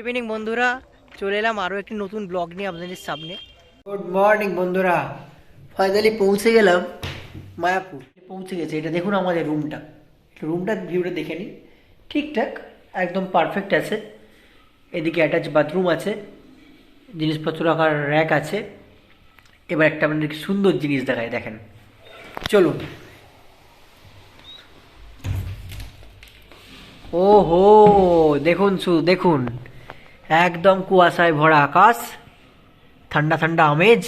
Evening বন্ধুরা। চলে এলাম আরও একটি নতুন ব্লগ নিয়ে আপনাদের সামনে। গুড মর্নিং বন্ধুরা। ফাইনালি পৌঁছে গেলাম মায়াপুর। পৌঁছে গেছে। এটা দেখুন আমাদের রুমটা রুমটার ভিউটা দেখে নিই ঠিকঠাক, একদম পারফেক্ট আছে। এদিকে অ্যাটাচ বাথরুম আছে। জিনিসপত্র রাখার র্যাক আছে। এবার একটা আপনাদেরকে সুন্দর জিনিস দেখায় দেখেন। চলুন। ও হো দেখুন শুধু দেখুন। একদম কুয়াশায় ভরা আকাশ, ঠান্ডা ঠান্ডা আমেজ,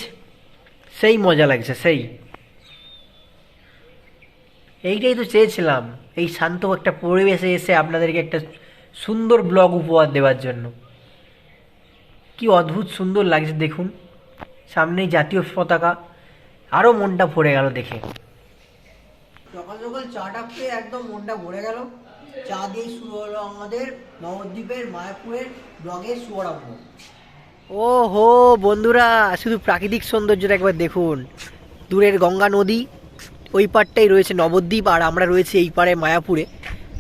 সেই মজা লাগছে, সেই। এইটাই তো চেয়েছিলাম, এই শান্ত একটা পরিবেশে এসে আপনাদেরকে একটা সুন্দর ব্লগ উপহার দেওয়ার জন্য। কি অদ্ভুত সুন্দর লাগছে, দেখুন। সামনেই জাতীয় পতাকা আরও মনটা ভরে গেল দেখে। সকাল সকাল চাটা খেয়ে একদম মনটা ভরে গেল। চা দিয়ে শুরু হলো আমাদের নবদ্বীপের মায়াপুরের ব্লগের শুভারম্ভ ও হো বন্ধুরা, শুধু প্রাকৃতিক সৌন্দর্যটা একবার দেখুন। দূরের গঙ্গা নদী, ওই পারটাই রয়েছে নবদ্বীপ, আর আমরা রয়েছে এই পারে মায়াপুরে।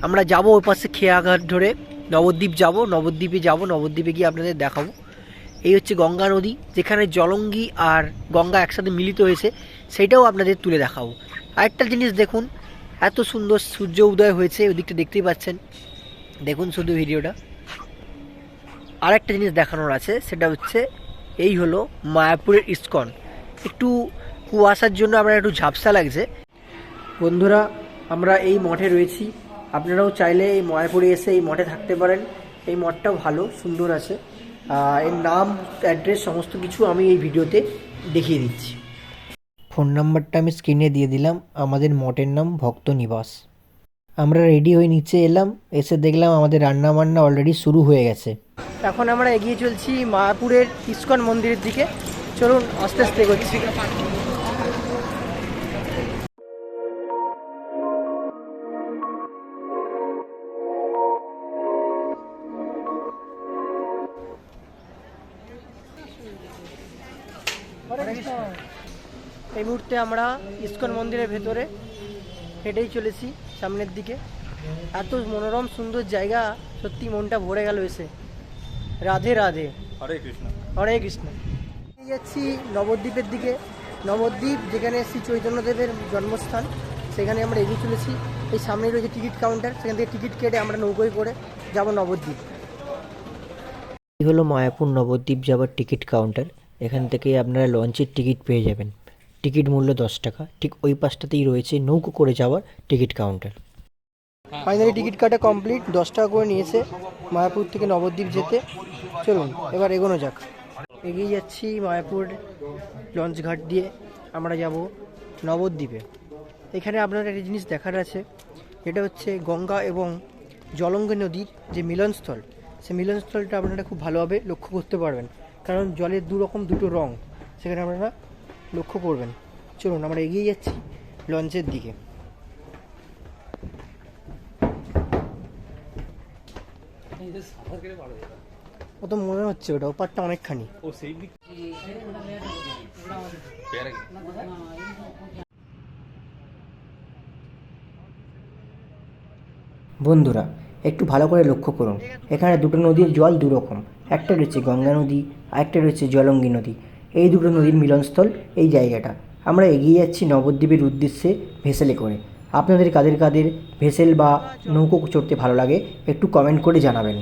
আমরা যাব ওই পাশে খেয়াঘাট ধরে। নবদ্বীপ যাব, নবদ্বীপে যাব, নবদ্বীপে গিয়ে আপনাদের দেখাবো। এই হচ্ছে গঙ্গা নদী, যেখানে জলঙ্গি আর গঙ্গা একসাথে মিলিত হয়েছে, সেটাও আপনাদের তুলে দেখাবো। আরেকটা জিনিস দেখুন এত সুন্দর সূর্য উদয় হয়েছে, ওদিকটা দেখতেই পাচ্ছেন। দেখুন শুধু ভিডিওটা। আরেকটা জিনিস দেখানোর আছে, সেটা হচ্ছে এই হলো মায়াপুরের ইস্কন। একটু কুয়াশার জন্য আমরা একটু ঝাপসা লাগছে। বন্ধুরা, আমরা এই মঠে রয়েছি। আপনারাও চাইলে এই মায়াপুরে এসে এই মঠে থাকতে পারেন। এই মঠটাও ভালো, সুন্দর আছে। এর নাম, অ্যাড্রেস, সমস্ত কিছু আমি এই ভিডিওতে দেখিয়ে দিচ্ছি। ফোন নাম্বারটা আমি স্ক্রিনে দিয়ে দিলাম, আমাদের মঠের নাম ভক্ত নিবাস। আমরা রেডি হয়ে নিচে এলাম, এসে দেখলাম আমাদের রান্না বান্না অলরেডি শুরু হয়ে গেছে। এখন আমরা এগিয়ে চলছি মায়াপুরের ইস্কন মন্দিরের দিকে। চলুন, আস্তে আস্তে এগোচ্ছি। এই মুহূর্তে আমরা ইস্কন মন্দিরের ভেতরে হেঁটেই চলেছি সামনের দিকে। এত মনোরম সুন্দর জায়গা সত্যি মনটা ভরে গেল এসে। রাধে রাধে। হরে কৃষ্ণ। হরে কৃষ্ণ। যাচ্ছি নবদ্বীপের দিকে। নবদ্বীপ যেখানে শ্রী চৈতন্যদেবের জন্মস্থান সেখানে আমরা এগিয়ে চলেছি। এই সামনে রয়েছে টিকিট কাউন্টার সেখান থেকে টিকিট কেটে আমরা নৌকোয় করে যাব নবদ্বীপ। এই হলো মায়াপুর নবদ্বীপ যাওয়ার টিকিট কাউন্টার। এখান থেকে আপনারা লঞ্চের টিকিট পেয়ে যাবেন। টিকিট মূল্য দশ টাকা। ঠিক ওই পাশটাতেই রয়েছে নৌকো করে যাওয়ার টিকিট কাউন্টার। ফাইনালি টিকিট কাটা কমপ্লিট, দশ টাকা করে নিয়েছে মায়াপুর থেকে নবদ্বীপ যেতে। চলুন, এবার এগোনো যাক। এগিয়ে যাচ্ছি মায়াপুর লঞ্চ ঘাট দিয়ে। আমরা যাব নবদ্বীপে। এখানে আপনার একটা জিনিস দেখার আছে। যেটা হচ্ছে গঙ্গা এবং জলঙ্গি নদীর যে মিলনস্থল, সেই মিলনস্থলটা আপনারা খুব ভালোভাবে লক্ষ্য করতে পারবেন। কারণ জলের দু রকম দুটো রং, সেখানে আপনারা লক্ষ্য করবেন। চলুন আমরা এগিয়ে যাচ্ছি লঞ্চের দিকে। ও তো মনে হচ্ছে ওটা ওপারটা অনেকখানি। ও সেই দিক বন্ধুরা একটু ভালো করে লক্ষ্য করুন। এখানে দুটো নদীর জল দুরকম। একটা রয়েছে গঙ্গা নদী আরেকটা রয়েছে জলঙ্গি নদী। এই দুটো নদীর মিলনস্থল, এই জায়গাটা। আমরা এগিয়ে যাচ্ছি নবদ্বীপের উদ্দেশ্যে ভেসেলে করে। আপনাদের কাদের কাদের ভেসেল বা নৌকো চড়তে ভালো লাগে, একটু কমেন্ট করে জানাবেন।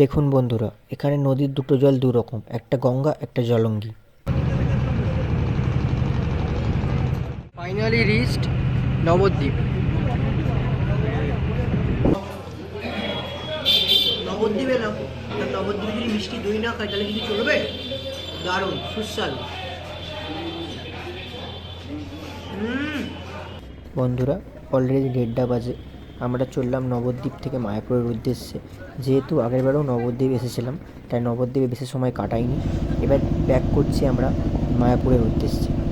দেখুন বন্ধুরা, এখানে নদীর দুটো জল দু রকম একটা গঙ্গা, একটা জলঙ্গি। ফাইনালি রিস্ট নবদ্বীপ নবদ্বীপ তা নবদ্বীপে যদি মিষ্টি দই না খাই তাহলে চলবে? দারুণ, সুস্বাদু। বন্ধুরা অলরেডি দেড়টা বাজে। আমরা চললাম নবদ্বীপ থেকে মায়াপুরের উদ্দেশ্যে। যেহেতু আগেরবারও নবদ্বীপ এসেছিলাম, তাই নবদ্বীপে বেশি সময় কাটাইনি। এবার ব্যাক করছি আমরা মায়াপুরের উদ্দেশ্যে।